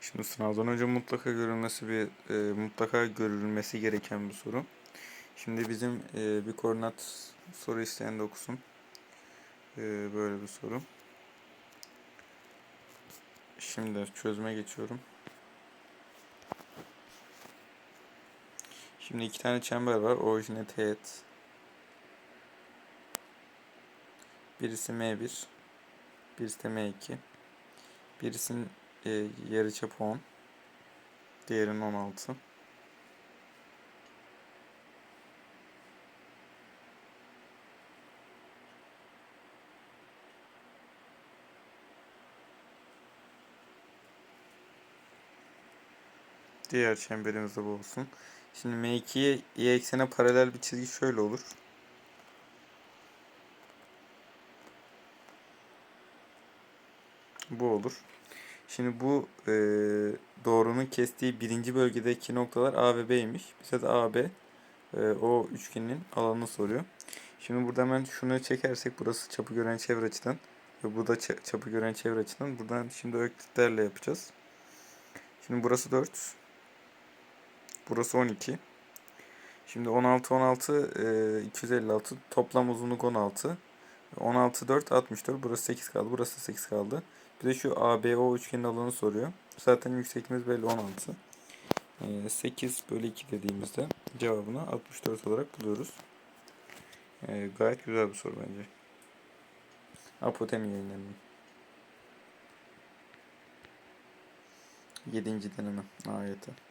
Şimdi sınavdan önce mutlaka görülmesi bir e, mutlaka görülmesi gereken bir soru. Şimdi bizim e, bir koordinat soru isteyen de okusun. E, böyle bir soru. Şimdi çözüme geçiyorum. Şimdi iki tane çember var. Orijine teğet. Birisi M1. Birisi de M2. Birisinin e, yarıçapı 10. Diğerinin 16. Diğer çemberimiz de bu olsun. Şimdi M2'ye y eksene paralel bir çizgi şöyle olur. Bu olur. Şimdi bu e, doğrunun kestiği birinci bölgedeki noktalar A ve B'ymiş. Bize de A, B e, o üçgenin alanını soruyor. Şimdi burada hemen şunu çekersek burası çapı gören çevre açıdan ve bu da ça- çapı gören çevre açıdan. Buradan şimdi öklitlerle yapacağız. Şimdi burası 4. Burası 12. Şimdi 16 16 e, 256 toplam uzunluk 16. 16 4 64 burası 8 kaldı. Burası 8 kaldı. Bir de şu ABO üçgenin alanı soruyor. Zaten yüksekliğimiz belli 16. E, 8 bölü 2 dediğimizde cevabını 64 olarak buluyoruz. E, gayet güzel bir soru bence. Apotemi yayınlanıyor. 7. deneme ayeti.